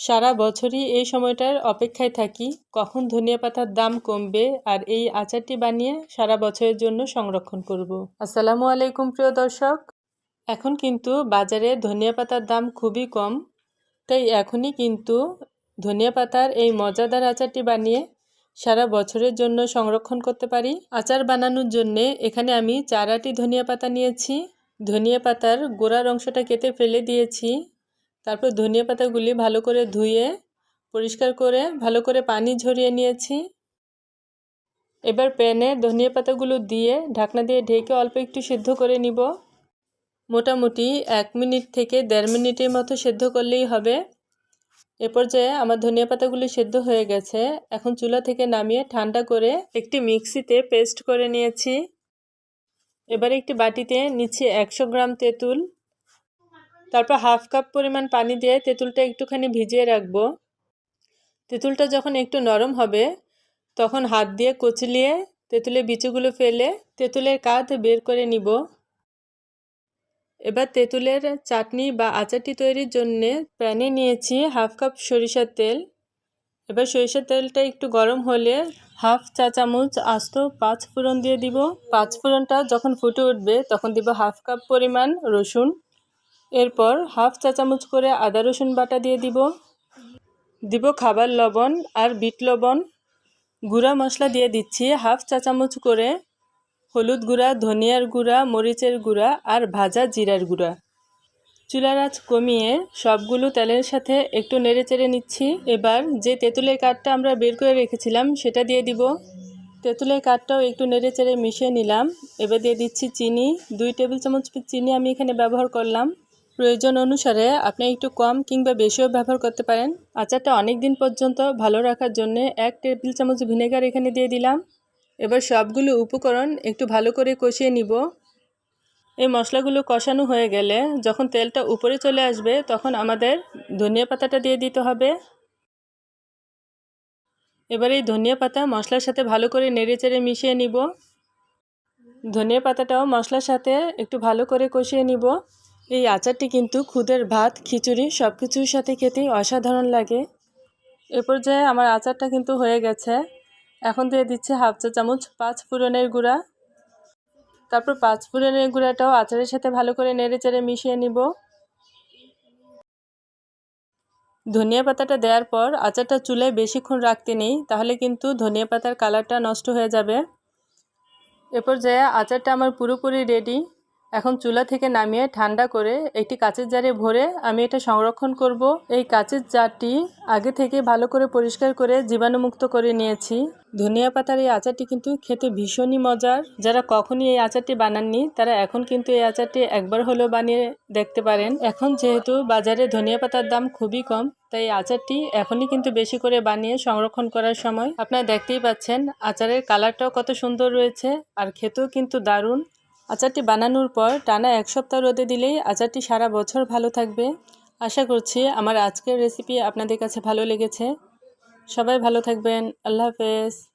সারা বছরই এই সময়টার অপেক্ষায় থাকি, কখন ধনিয়া পাতার দাম কমবে আর এই আচারটি বানিয়ে সারা বছরের জন্য সংরক্ষণ করব। আসসালামু আলাইকুম প্রিয় দর্শক। এখন কিন্তু বাজারে ধনিয়া পাতার দাম খুবই কম, তাই এখনই কিন্তু ধনিয়া পাতার এই মজাদার আচারটি বানিয়ে সারা বছরের জন্য সংরক্ষণ করতে পারি। আচার বানানোর জন্যে এখানে আমি চারাটি ধনিয়া পাতা নিয়েছি। ধনিয়া পাতার গোড়ার অংশটা কেটে ফেলে দিয়েছি। তারপর ধনিয়া পাতাগুলি ভালো করে ধুয়ে, পরিষ্কার করে, ভালো করে পানি ঝরিয়ে নিয়েছি। এবার প্যানে ধনিয়া পাতাগুলো দিয়ে ঢাকনা দিয়ে ঢেকে অল্প একটু সিদ্ধ করে নিব। মোটামুটি এক মিনিট থেকে দেড় মিনিটের মতো সেদ্ধ করলেই হবে। এ পর্যায়ে আমার ধনিয়া পাতাগুলি সেদ্ধ হয়ে গেছে। এখন চুলা থেকে নামিয়ে ঠান্ডা করে একটি মিক্সিতে পেস্ট করে নিয়েছি। এবার একটি বাটিতে নিচ্ছি একশো গ্রাম তেঁতুল। তারপর হাফ কাপ পরিমাণ পানি দিয়ে তেঁতুলটা একটুখানি ভিজিয়ে রাখব। তেঁতুলটা যখন একটু নরম হবে, তখন হাত দিয়ে কচলিয়ে তেঁতুলের বিচুগুলো ফেলে তেঁতুলের কাঁধ বের করে নিব। এবার তেঁতুলের চাটনি বা আচারটি তৈরির জন্যে প্যানে নিয়েছি হাফ কাপ সরিষার তেল। এবার সরিষার তেলটা একটু গরম হলে হাফ চা চামচ আস্ত পাঁচ ফোড়ন দিয়ে দিব। পাঁচ ফোড়নটা যখন ফুটে উঠবে, তখন দিব হাফ কাপ পরিমাণ রসুন। এরপর হাফ চা চামচ করে আদা রসুন বাটা দিয়ে দিব। দিব খাবার লবণ আর বিট লবণ। গুঁড়া মশলা দিয়ে দিচ্ছি হাফ চা চামচ করে হলুদ গুঁড়া, ধনিয়ার গুঁড়া, মরিচের গুঁড়া আর ভাজা জিরার গুঁড়া। চুলার আঁচ কমিয়ে সবগুলো তেলের সাথে একটু নেড়ে চেড়ে নিচ্ছি। এবার যে তেঁতুলের কাঠটা আমরা বের করে রেখেছিলাম সেটা দিয়ে দিব। তেঁতুলের কাঠটাও একটু নেড়ে চেড়ে মিশিয়ে নিলাম। এবার দিয়ে দিচ্ছি চিনি। দুই টেবিল চামচ চিনি আমি এখানে ব্যবহার করলাম। প্রয়োজন অনুসারে আপনি একটু কম কিংবা বেশিও ব্যবহার করতে পারেন। আচারটা অনেক দিন পর্যন্ত ভালো রাখার জন্য এক টেবিল চামচ ভিনেগার এখানে দিয়ে দিলাম। এবার সবগুলো উপকরণ একটু ভালো করে কষিয়ে নিব। এই মশলাগুলো কষানো হয়ে গেলে যখন তেলটা উপরে চলে আসবে তখন আমাদের ধনিয়া পাতাটা দিয়ে দিতে হবে। এবার এই ধনিয়া পাতা মশলার সাথে ভালো করে নেড়ে চেড়ে মিশিয়ে নিব। ধনিয়া পাতাটাও মশলার সাথে একটু ভালো করে কষিয়ে নিব। এই আচারটি কিন্তু খুদের ভাত, খিচুড়ি সব কিছুর সাথে খেতেই অসাধারণ লাগে। এ পর্যায়ে আমার আচারটা কিন্তু হয়ে গেছে। এখন দিয়ে দিচ্ছে হাফ চা চামচ পাঁচ ফুরনের গুঁড়া। তারপর পাঁচ ফুরনের গুঁড়াটাও আচারের সাথে ভালো করে নেড়ে চেড়ে মিশিয়ে নিব। ধনিয়া পাতাটা দেওয়ার পর আচারটা চুলে বেশিক্ষণ রাখতে নেই, তাহলে কিন্তু ধনিয়া পাতার কালারটা নষ্ট হয়ে যাবে। এ পর্যায়ে আচারটা আমার পুরোপুরি রেডি। এখন চুলা থেকে নামিয়ে ঠান্ডা করে একটি কাচের জারে ভরে আমি এটা সংরক্ষণ করব। এই কাচের জারটি আগে থেকে ভালো করে পরিষ্কার করে জীবাণুমুক্ত করে নিয়েছি। ধনিয়া পাতার এই আচারটি কিন্তু খেতে ভীষণই মজার। যারা কখনই এই আচারটি বানাননি, তারা এখন কিন্তু এই আচারটি একবার হলেও বানিয়ে দেখতে পারেন। এখন যেহেতু বাজারে ধনিয়া পাতার দাম খুবই কম, তাই আচারটি এখনই কিন্তু বেশি করে বানিয়ে সংরক্ষণ করার সময় আপনারা দেখতেই পাচ্ছেন আচারের কালারটাও কত সুন্দর রয়েছে, আর খেতেও কিন্তু দারুণ। আচারটি বানানোর পর টানা এক সপ্তাহ রোদে দিলেই আচারটি সারা বছর ভালো থাকবে। আশা করছি আমার আজকের রেসিপি আপনাদের কাছে ভালো লেগেছে। সবাই ভালো থাকবেন। আল্লাহ হাফেজ।